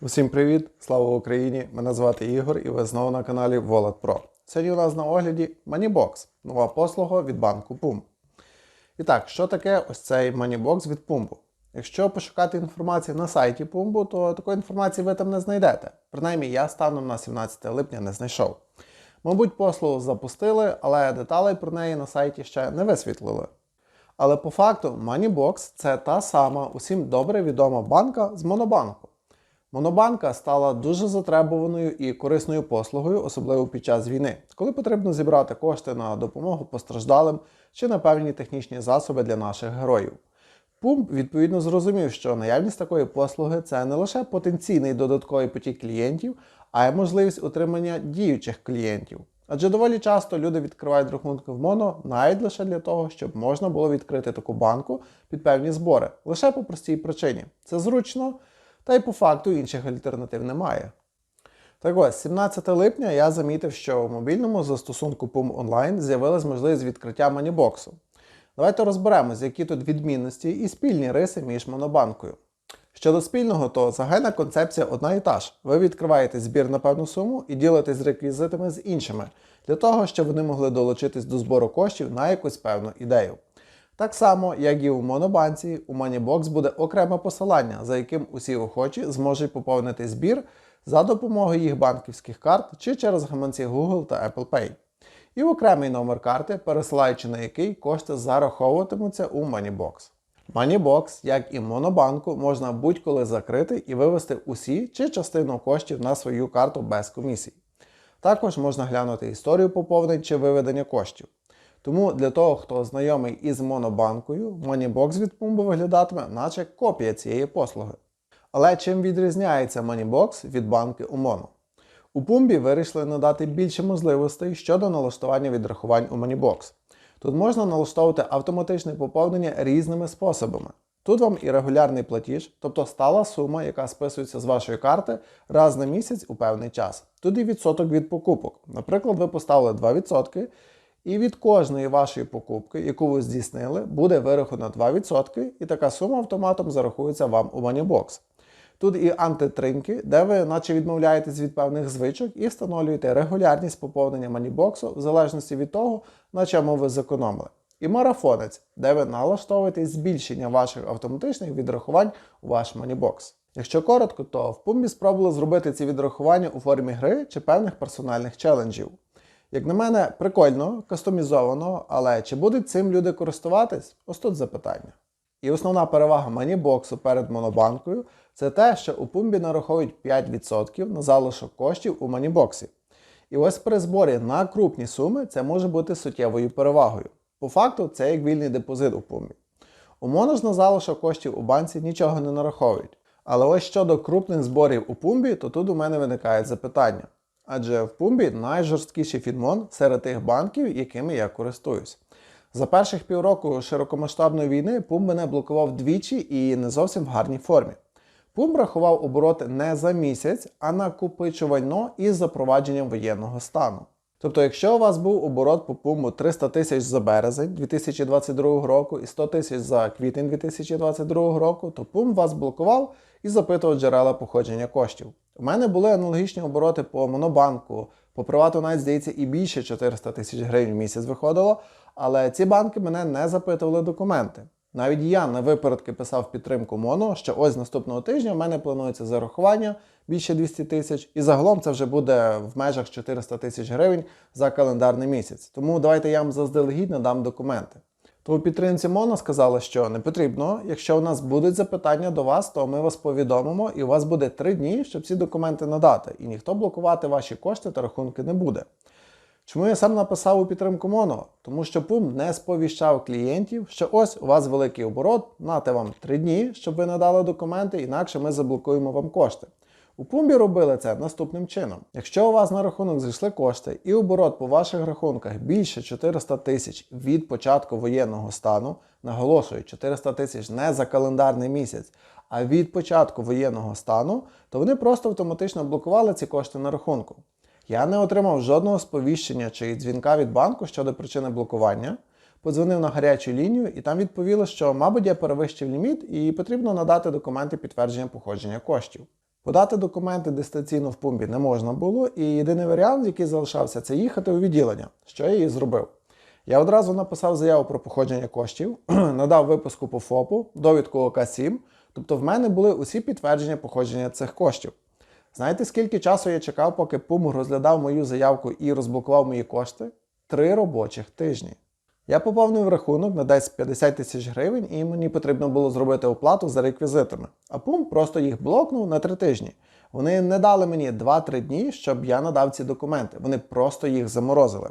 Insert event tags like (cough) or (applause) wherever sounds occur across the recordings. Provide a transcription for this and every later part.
Усім привіт! Слава Україні! Мене звати Ігор і ви знову на каналі Wallet Pro. Сьогодні у нас на огляді Moneybox, нова послуга від банку PUM. І так, що таке ось цей Moneybox від Pumbo? Якщо пошукати інформацію на сайті Pumbo, то такої інформації ви там не знайдете. Принаймні, я станом на 17 липня не знайшов. Мабуть, послугу запустили, але деталей про неї на сайті ще не висвітлили. Але по факту Moneybox це та сама усім добре відома банка з Монобанку. Монобанка стала дуже затребуваною і корисною послугою, особливо під час війни, коли потрібно зібрати кошти на допомогу постраждалим чи на певні технічні засоби для наших героїв. Пумп відповідно зрозумів, що наявність такої послуги це не лише потенційний додатковий потік клієнтів, а й можливість утримання діючих клієнтів. Адже доволі часто люди відкривають рахунки в моно навіть лише для того, щоб можна було відкрити таку банку під певні збори, лише по простій причині. Це зручно, та й по факту інших альтернатив немає. Так ось, 17 липня я замітив, що в мобільному застосунку PUM Online з'явилась можливість відкриття манібоксу. Давайте розберемось, які тут відмінності і спільні риси між монобанкою. Щодо спільного, то загальна концепція одна і та ж. Ви відкриваєте збір на певну суму і ділитесь реквізитами з іншими, для того, щоб вони могли долучитись до збору коштів на якусь певну ідею. Так само, як і у Монобанці, у Moneybox буде окреме посилання, за яким усі охочі зможуть поповнити збір за допомогою їх банківських карт чи через гаманці Google та Apple Pay. І окремий номер карти, пересилаючи на який кошти зараховуватимуться у Moneybox. Moneybox, як і Монобанку, можна будь-коли закрити і вивести усі чи частину коштів на свою карту без комісій. Також можна глянути історію поповнень чи виведення коштів. Тому для того, хто знайомий із монобанкою, Moneybox від Pumbo виглядатиме, наче копія цієї послуги. Але чим відрізняється Moneybox від банки у Моно? У Pumbi вирішили надати більше можливостей щодо налаштування відрахувань у Moneybox. Тут можна налаштовувати автоматичне поповнення різними способами. Тут вам і регулярний платіж, тобто стала сума, яка списується з вашої карти раз на місяць у певний час. Тут і відсоток від покупок. Наприклад, ви поставили 2%, і від кожної вашої покупки, яку ви здійснили, буде вираховано 2%, і така сума автоматом зарахується вам у Moneybox. Тут і антитринки, де ви наче відмовляєтесь від певних звичок і встановлюєте регулярність поповнення манібоксу в залежності від того, на чому ви зекономили. І марафонець, де ви налаштовуєте збільшення ваших автоматичних відрахувань у ваш манібокс. Якщо коротко, то в Пумбі спробували зробити ці відрахування у формі гри чи певних персональних челенджів. Як на мене, прикольно, кастомізовано, але чи будуть цим люди користуватись? Ось тут запитання. І основна перевага манібоксу перед монобанкою це те, що у пумбі нараховують 5% на залишок коштів у манібоксі. І ось при зборі на крупні суми це може бути суттєвою перевагою. По факту, це як вільний депозит у пумбі. У моно ж на залишок коштів у банці нічого не нараховують. Але ось щодо крупних зборів у пумбі, то тут у мене виникають запитання. Адже в пумбі найжорсткіший фідмон серед тих банків, якими я користуюсь. За перших півроку широкомасштабної війни Пум мене блокував двічі і не зовсім в гарній формі. Пум рахував обороти не за місяць, а накопичувально із запровадженням воєнного стану. Тобто, якщо у вас був оборот по пуму 300 тисяч за березень 2022 року і 100 тисяч за квітень 2022 року, то пум вас блокував і запитував джерела походження коштів. У мене були аналогічні обороти по монобанку, по привату навіть здається і більше 400 тисяч гривень в місяць виходило, але ці банки мене не запитували документи. Навіть я на випередки писав підтримку МОНО, що ось наступного тижня в мене планується зарахування більше 200 тисяч, і загалом це вже буде в межах 400 тисяч гривень за календарний місяць. Тому давайте я вам заздалегідь надам документи. То у підтримці МОНО сказали, що не потрібно. Якщо у нас будуть запитання до вас, то ми вас повідомимо, і у вас буде 3 дні, щоб ці документи надати, і ніхто блокувати ваші кошти та рахунки не буде. Чому я сам написав у підтримку Моно? Тому що Пум не сповіщав клієнтів, що ось у вас великий оборот, нате вам 3 дні, щоб ви надали документи, інакше ми заблокуємо вам кошти. У Пумбі робили це наступним чином. Якщо у вас на рахунок зайшли кошти і оборот по ваших рахунках більше 400 тисяч від початку воєнного стану, наголошую, 400 тисяч не за календарний місяць, а від початку воєнного стану, то вони просто автоматично блокували ці кошти на рахунку. Я не отримав жодного сповіщення чи дзвінка від банку щодо причини блокування. подзвонив на гарячу лінію, і там відповіли, що, мабуть, я перевищив ліміт і потрібно надати документи підтвердження походження коштів. Подати документи дистанційно в пумбі не можна було, і єдиний варіант, який залишався, це їхати у відділення, що я і зробив. Я одразу написав заяву про походження коштів, (clears throat) надав випуску по ФОПу, довідку ОК-7, тобто в мене були усі підтвердження походження цих коштів. Знаєте, скільки часу я чекав, поки ПУМ розглядав мою заявку і розблокував мої кошти? Три робочих тижні. Я поповнив рахунок на десь 50 тисяч гривень, і мені потрібно було зробити оплату за реквізитами. А ПУМ просто їх блокнув на три тижні. Вони не дали мені 2-3 дні, щоб я надав ці документи. Вони просто їх заморозили.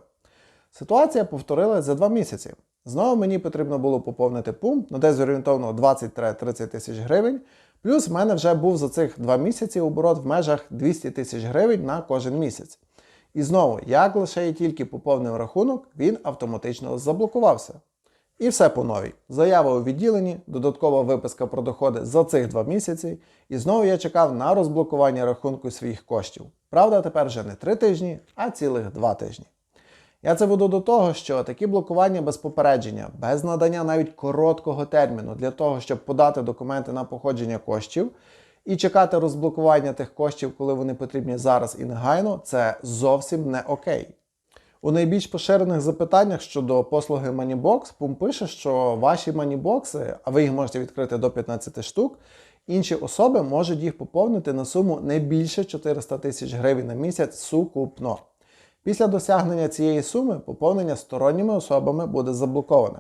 Ситуація повторилась за два місяці. Знову мені потрібно було поповнити пункт на десь орієнтовно 20-30 тисяч гривень. Плюс в мене вже був за цих два місяці оборот в межах 200 тисяч гривень на кожен місяць. І знову, як лише я тільки поповнив рахунок, він автоматично заблокувався. І все по новій. Заява у відділенні, додаткова виписка про доходи за цих два місяці, і знову я чекав на розблокування рахунку своїх коштів. Правда, тепер вже не три тижні, а цілих два тижні. Я це веду до того, що такі блокування без попередження, без надання навіть короткого терміну для того, щоб подати документи на походження коштів і чекати розблокування тих коштів, коли вони потрібні зараз і негайно, це зовсім не окей. У найбільш поширених запитаннях щодо послуги Moneybox Пум пише, що ваші манібокси, а ви їх можете відкрити до 15 штук, інші особи можуть їх поповнити на суму не більше 400 тисяч гривень на місяць сукупно. Після досягнення цієї суми поповнення сторонніми особами буде заблоковане.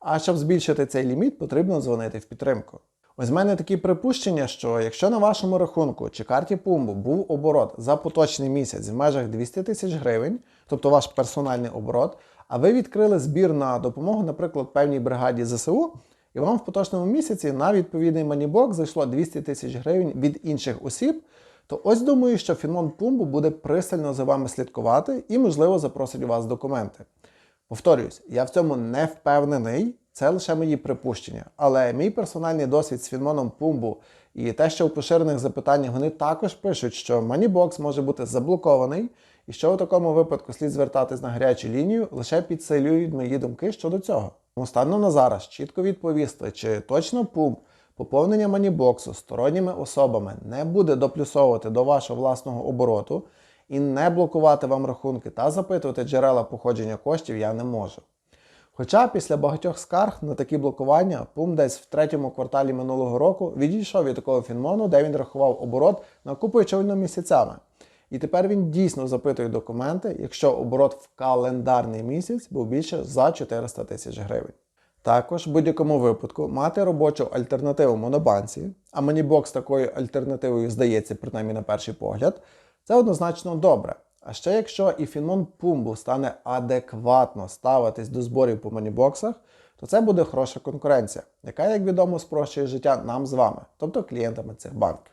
А щоб збільшити цей ліміт, потрібно дзвонити в підтримку. Ось в мене такі припущення, що якщо на вашому рахунку чи карті Пумбу був оборот за поточний місяць в межах 200 тисяч гривень, тобто ваш персональний оборот, а ви відкрили збір на допомогу, наприклад, певній бригаді ЗСУ, і вам в поточному місяці на відповідний манібок зайшло 200 тисяч гривень від інших осіб, то ось думаю, що Фінмон Пумбу буде пристально за вами слідкувати і, можливо, запросить у вас документи. Повторюсь, я в цьому не впевнений, це лише мої припущення. Але мій персональний досвід з Фінмоном Пумбу і те, що у поширених запитаннях вони також пишуть, що Moneybox може бути заблокований, і що у такому випадку слід звертатись на гарячу лінію, лише підсилюють мої думки щодо цього. Тому на зараз чітко відповісти, чи точно Пумб поповнення манібоксу сторонніми особами не буде доплюсовувати до вашого власного обороту і не блокувати вам рахунки та запитувати джерела походження коштів я не можу. Хоча після багатьох скарг на такі блокування Пум десь в третьому кварталі минулого року відійшов від такого фінмону, де він рахував оборот накопичувально місяцями. І тепер він дійсно запитує документи, якщо оборот в календарний місяць був більше за 400 тисяч гривень. Також в будь-якому випадку мати робочу альтернативу монобанці, а бокс такою альтернативою здається, принаймні на перший погляд, це однозначно добре. А ще якщо і Фінмон Пумбу стане адекватно ставитись до зборів по манібоксах, то це буде хороша конкуренція, яка, як відомо, спрощує життя нам з вами, тобто клієнтами цих банків.